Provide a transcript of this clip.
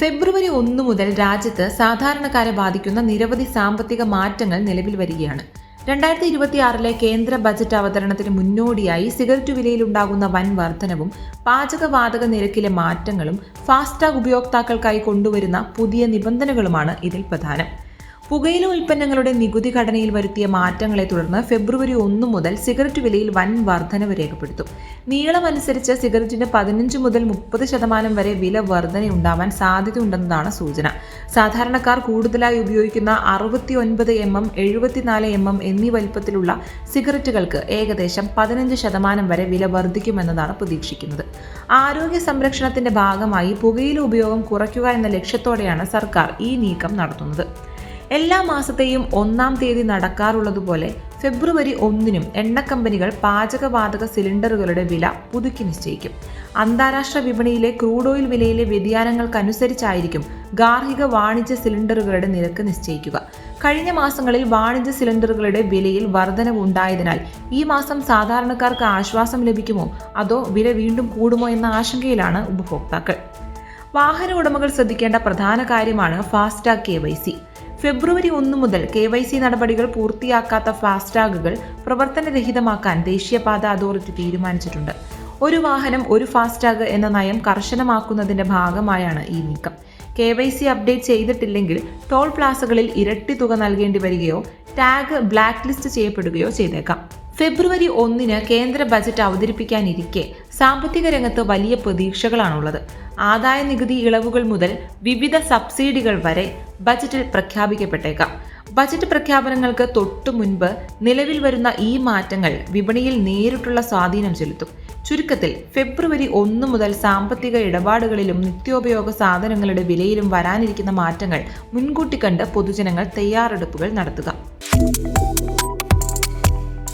ഫെബ്രുവരി ഒന്ന് മുതൽ രാജ്യത്ത് സാധാരണക്കാരെ ബാധിക്കുന്ന നിരവധി സാമ്പത്തിക മാറ്റങ്ങൾ നിലവിൽ വരികയാണ്. രണ്ടായിരത്തി ഇരുപത്തിയാറിലെ കേന്ദ്ര ബജറ്റ് അവതരണത്തിന് മുന്നോടിയായി സിഗരറ്റ് വിലയിലുണ്ടാകുന്ന വൻ വർധനവും പാചകവാതക നിരക്കിലെ മാറ്റങ്ങളും ഫാസ്ടാഗ് ഉപയോക്താക്കൾക്കായി കൊണ്ടുവരുന്ന പുതിയ നിബന്ധനകളുമാണ് ഇതിൽ പ്രധാനം. പുകയില ഉൽപ്പന്നങ്ങളുടെ നികുതി ഘടനയിൽ വരുത്തിയ മാറ്റങ്ങളെ തുടർന്ന് ഫെബ്രുവരി ഒന്ന് മുതൽ സിഗരറ്റ് വിലയിൽ വൻ വർധനവ് രേഖപ്പെടുത്തും. നീളമനുസരിച്ച് സിഗരറ്റിന് പതിനഞ്ച് മുതൽ മുപ്പത് ശതമാനം വരെ വില വർധനയുണ്ടാവാൻ സാധ്യതയുണ്ടെന്നതാണ് സൂചന. സാധാരണക്കാർ കൂടുതലായി ഉപയോഗിക്കുന്ന അറുപത്തി ഒൻപത് എം എം എഴുപത്തിനാല് എം എം എന്നീ വലിപ്പത്തിലുള്ള സിഗരറ്റുകൾക്ക് ഏകദേശം പതിനഞ്ച് ശതമാനം വരെ വില വർദ്ധിക്കുമെന്നതാണ് പ്രതീക്ഷിക്കുന്നത്. ആരോഗ്യ സംരക്ഷണത്തിന്റെ ഭാഗമായി പുകയില ഉപയോഗം കുറയ്ക്കുക എന്ന ലക്ഷ്യത്തോടെയാണ് സർക്കാർ ഈ നീക്കം നടത്തുന്നത്. എല്ലാ മാസത്തെയും ഒന്നാം തീയതി നടക്കാറുള്ളതുപോലെ ഫെബ്രുവരി ഒന്നിനും എണ്ണക്കമ്പനികൾ പാചകവാതക സിലിണ്ടറുകളുടെ വില പുതുക്കി നിശ്ചയിക്കും. അന്താരാഷ്ട്ര വിപണിയിലെ ക്രൂഡ് ഓയിൽ വിലയിലെ വ്യതിയാനങ്ങൾക്കനുസരിച്ചായിരിക്കും ഗാർഹിക വാണിജ്യ സിലിണ്ടറുകളുടെ നിരക്ക് നിശ്ചയിക്കുക. കഴിഞ്ഞ മാസങ്ങളിൽ വാണിജ്യ സിലിണ്ടറുകളുടെ വിലയിൽ വർധനവ് ഉണ്ടായതിനാൽ ഈ മാസം സാധാരണക്കാർക്ക് ആശ്വാസം ലഭിക്കുമോ? അതോ വില വീണ്ടും കൂടുമോ എന്ന ആശങ്കയിലാണ് ഉപഭോക്താക്കൾ. വാഹന ഉടമകൾ ശ്രദ്ധിക്കേണ്ട പ്രധാന കാര്യമാണ് ഫാസ്ടാഗ് കെ വൈ സി. ഫെബ്രുവരി ഒന്ന് മുതൽ കെ വൈ സി നടപടികൾ പൂർത്തിയാക്കാത്ത ഫാസ്ടാഗുകൾ പ്രവർത്തനരഹിതമാക്കാൻ ദേശീയപാത അതോറിറ്റി തീരുമാനിച്ചിട്ടുണ്ട്. ഒരു വാഹനം ഒരു ഫാസ്ടാഗ് എന്ന നയം കർശനമാക്കുന്നതിന്റെ ഭാഗമായാണ് ഈ നീക്കം. കെ വൈ സി അപ്ഡേറ്റ് ചെയ്തിട്ടില്ലെങ്കിൽ ടോൾ പ്ലാസകളിൽ ഇരട്ടി തുക നൽകേണ്ടി വരികയോ ടാഗ് ബ്ലാക്ക് ലിസ്റ്റ് ചെയ്യപ്പെടുകയോ ചെയ്തേക്കാം. ഫെബ്രുവരി ഒന്നിന് കേന്ദ്ര ബജറ്റ് അവതരിപ്പിക്കാനിരിക്കെ സാമ്പത്തിക രംഗത്ത് വലിയ പ്രതീക്ഷകളാണുള്ളത്. ആദായ നികുതി ഇളവുകൾ മുതൽ വിവിധ സബ്സിഡികൾ വരെ ബജറ്റിൽ പ്രഖ്യാപിക്കപ്പെട്ടേക്കാം. ബജറ്റ് പ്രഖ്യാപനങ്ങൾക്ക് തൊട്ടു മുൻപ് നിലവിൽ വരുന്ന ഈ മാറ്റങ്ങൾ വിപണിയിൽ നേരിട്ടുള്ള സ്വാധീനം ചെലുത്തും. ചുരുക്കത്തിൽ ഫെബ്രുവരി ഒന്ന് മുതൽ സാമ്പത്തിക ഇടപാടുകളിലും നിത്യോപയോഗ സാധനങ്ങളുടെ വിലയിലും വരാനിരിക്കുന്ന മാറ്റങ്ങൾ മുൻകൂട്ടി കണ്ട് പൊതുജനങ്ങൾ തയ്യാറെടുപ്പുകൾ നടത്തുക.